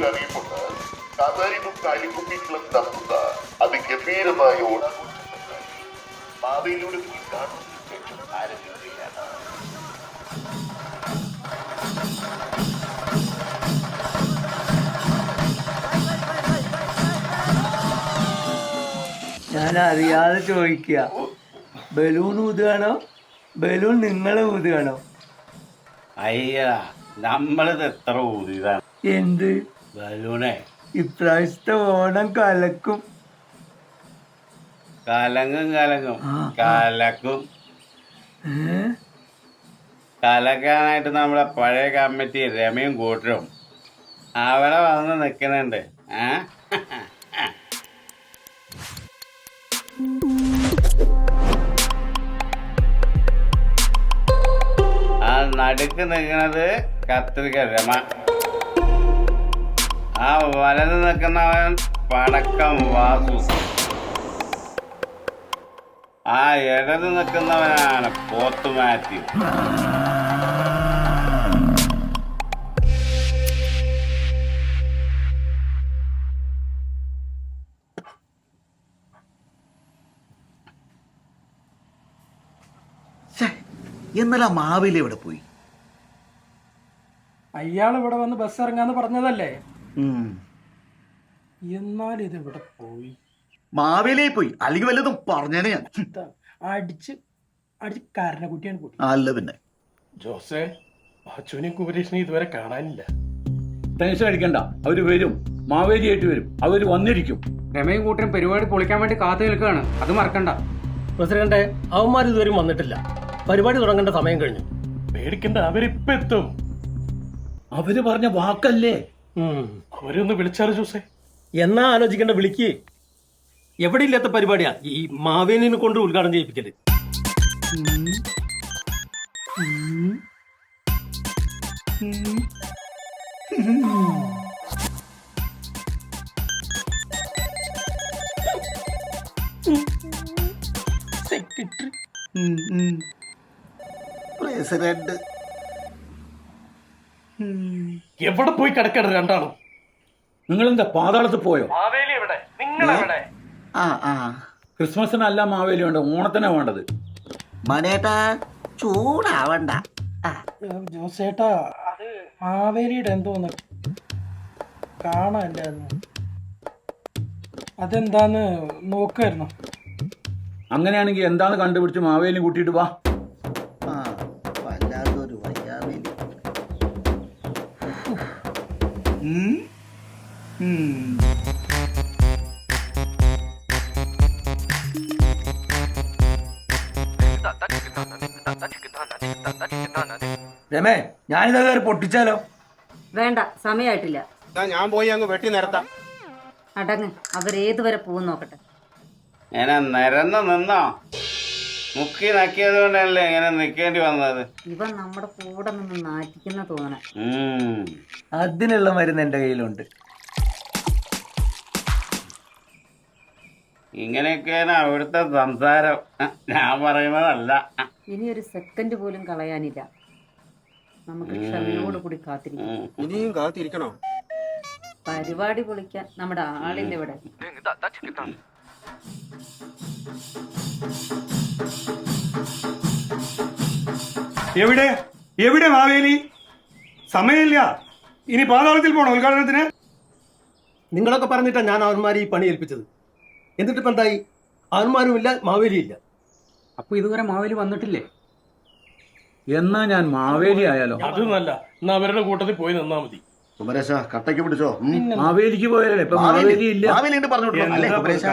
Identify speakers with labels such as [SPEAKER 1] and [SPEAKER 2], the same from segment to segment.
[SPEAKER 1] ഒരു അറിയിപ്പുണ്ട് കാതാരിനും കാലിക്കുട്ടികളും നടത്തുന്ന അതിഗംഭീരമായ ഓണാഘോഷ പരിപാടി മാവേലിയുടെ ഉദ്ഘാടനത്തിന് ശേഷം ആരംഭിക്കുകയാണ്
[SPEAKER 2] ഞാൻ അറിയാതെ ചോദിക്കുക. ബലൂൺ ഊതുകയാണോ? ബലൂൺ നിങ്ങൾ ഊതുകയാണോ?
[SPEAKER 3] അയ്യ നമ്മളിത് എത്ര ഊതിയതാണ്?
[SPEAKER 2] എന്ത്?
[SPEAKER 3] ബലൂണേ
[SPEAKER 2] ഇപ്രാവശ്യത്തെ ഓണം കലക്കും.
[SPEAKER 3] കലങ്ങും കലങ്ങും. കലക്കും. കലക്കാനായിട്ട് നമ്മളെ പഴയ കമ്മിറ്റി രമയും കൂട്ടരും അവിടെ വന്ന് നിൽക്കുന്നുണ്ട്. ഏ? ആ നടുക്ക് നിൽക്കുന്നത് കത്രിക രമ. ആ വലത് നിൽക്കുന്നവൻ പടക്കം വാസു ആ ഇടത് നിൽക്കുന്നവനാണ് പോത്ത് മാത്യു.
[SPEAKER 4] എന്നാൽ ഇന്നലെ ആ മാവേലി എവിടെ പോയി?
[SPEAKER 5] അയാൾ ഇവിടെ വന്ന് ബസ് ഇറങ്ങാന്ന് പറഞ്ഞതല്ലേ. എന്നാൽ ഇത് ഇവിടെ പോയി?
[SPEAKER 4] മാവേലി പോയി. അല്ലെങ്കിൽ വല്ലതും പറഞ്ഞേനെ ഞാൻ. ഹും.
[SPEAKER 5] അടിച്ച് കാരണ കുട്ടിയാണ് കുട്ടി.
[SPEAKER 4] അല്ല പിന്നെ.
[SPEAKER 6] ജോസേ അച്ഛനെയും കുമരേഷനെയും ഇതുവരെ കാണാനില്ല.
[SPEAKER 7] ടെൻഷൻ അടിക്കണ്ട. അവർ വരും. മാവേലിയായിട്ട് വരും. അവർ വന്നിരിക്കും.
[SPEAKER 8] രമയും കൂട്ടരും പരിപാടി പൊളിക്കാൻ വേണ്ടി കാത്തു നിൽക്കുകയാണ്. അത് മറക്കണ്ട.
[SPEAKER 6] പ്രസിഡന്റ് അവന്മാർ ഇതുവരെയും വന്നിട്ടില്ല. പരിപാടി തുടങ്ങേണ്ട സമയം കഴിഞ്ഞു. പേടിക്കണ്ട. അവരിപ്പെത്തും.
[SPEAKER 7] അവർ പറഞ്ഞ വാക്കല്ലേ?
[SPEAKER 6] അവരൊന്ന് വിളിച്ചാലോ ജോസേ? എന്നാ ആലോചിക്കേണ്ട വിളിക്ക്. എവിടെ ഇല്ലാത്ത പരിപാടിയാ ഈ മാവേലിനെ കൊണ്ട് ഉദ്ഘാടനം ചെയ്യിപ്പിക്കൽ.
[SPEAKER 5] സെക്രട്ടറി.
[SPEAKER 4] പ്രസിഡന്റ്.
[SPEAKER 6] എവിടെ പോയി കിടക്കട രണ്ടാളും?
[SPEAKER 7] നിങ്ങൾ എന്താ പാതാളത്ത് പോയോ?
[SPEAKER 6] മാവേലി എവിടെ? നിങ്ങൾ എവിടെ
[SPEAKER 4] ആ ആ.
[SPEAKER 7] ക്രിസ്മസിനല്ല മാവേലി വേണ്ട ഓണത്തിനാ വേണ്ടത്.
[SPEAKER 4] മനേട്ടാ ചൂടാവണ്ട. ആ,
[SPEAKER 5] ജോസേട്ടാ അത് മാവേലിയുടെ എന്തോന്ന്? കാണാല്ല അതെന്താന്ന് നോക്കായിരുന്നു.
[SPEAKER 7] അങ്ങനെയാണെങ്കിൽ എന്താണ് കണ്ടുപിടിച്ച് മാവേലി കൂട്ടിയിട്ട് വാ.
[SPEAKER 2] രമേ ഞാനിതാ കയറി പൊട്ടിച്ചാലോ?
[SPEAKER 9] വേണ്ട സമയമായിട്ടില്ല
[SPEAKER 10] ഞാൻ പോയി അങ്ങ് വെട്ടി നിരത്താം.
[SPEAKER 9] അടങ്ങ് അവരേതുവരെ പോകും നോക്കട്ടെ.
[SPEAKER 3] ഞാൻ നിരന്ന് നിന്നോ. മുക്കി നക്കിയത് കൊണ്ടല്ലേ ഇങ്ങനെ നിക്കേണ്ടി വന്നത്?
[SPEAKER 9] ഇവ നമ്മുടെ കൂടെ നിന്ന് നാറ്റിക്കുന്ന തോന്നണ.
[SPEAKER 2] അതിനുള്ള മരുന്ന് എന്റെ കയ്യിലുണ്ട്.
[SPEAKER 3] ഇങ്ങനെയൊക്കെയാണ് അവിടുത്തെ സംസാരം. ഞാൻ പറയുന്നതല്ല.
[SPEAKER 9] ഇനി ഒരു സെക്കൻഡ് പോലും കളയാനില്ല. നമുക്ക് ക്ഷമയോട് കൂടി
[SPEAKER 3] കാത്തിരിക്കണം.
[SPEAKER 10] ഇനിയും കാത്തിരിക്കണോ?
[SPEAKER 9] പരിപാടി പൊളിക്കാൻ നമ്മുടെ ആളിന്റെ ഇവിടെ.
[SPEAKER 11] എവിടെ? എവിടെ മാവേലി? സമയമില്ല. ഇനി പാതാളത്തിൽ പോണോ ഉദ്ഘാടനത്തിന്?
[SPEAKER 6] നിങ്ങളൊക്കെ പറഞ്ഞിട്ടാണ് ഞാൻ അവന്മാരെ ഈ പണി ഏൽപ്പിച്ചത്. എന്നിട്ട് ഇപ്പൊ എന്തായി? അവന്മാരും ഇല്ല മാവേലിയും ഇല്ല
[SPEAKER 8] അപ്പൊ ഇതുവരെ മാവേലി വന്നിട്ടില്ലേ?
[SPEAKER 7] എന്നാ ഞാൻ മാവേലി ആയാലോ?
[SPEAKER 6] അത് നല്ല എന്നാ അവരുടെ കൂട്ടത്തിൽ പോയി നിന്നാ മതി.
[SPEAKER 4] കുമരേശ കട്ടയ്ക്ക് പിടിച്ചോ.
[SPEAKER 7] മാവേലിക്ക് പോയാലേ ഇപ്പൊ മാവേലി ഇല്ല.
[SPEAKER 4] മാവേലി പറഞ്ഞോട്ടോ. അല്ലേ? കുമരേശ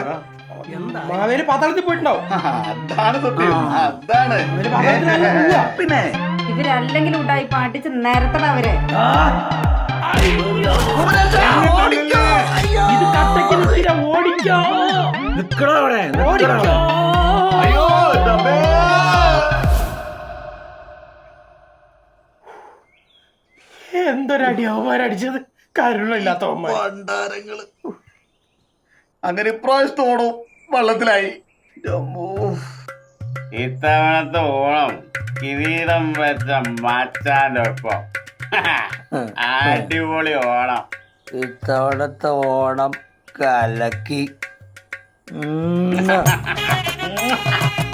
[SPEAKER 5] മാവേലി പാതാളത്തിൽ പോയിട്ടുണ്ടാവും.
[SPEAKER 4] അതാണ് തൊട്ട് അതാണ്. പിന്നെ.
[SPEAKER 9] ഇവരല്ലെങ്കിൽ ഉണ്ടായി പാട്ടിച്ച് നേരത്തെ അവരെ.
[SPEAKER 5] ഇത് നിൽക്കില്ല. ഓടിക്കോ.
[SPEAKER 7] അവിടെ.
[SPEAKER 4] അയ്യോ.
[SPEAKER 6] എന്തൊരടി അവന്മാരടിച്ചത്?
[SPEAKER 4] കാര്യങ്ങളില്ലാത്ത അങ്ങനെ ഇപ്രാവശ്യത്തോടും വെള്ളത്തിലായി.
[SPEAKER 3] ഇത്തവണത്തെ ഓണം കിരീടം വെച്ച മച്ചാന്റെ ഒപ്പം. അടിപൊളി ഓണം.
[SPEAKER 12] ഇത്തവണത്തെ ഓണം കലക്കി.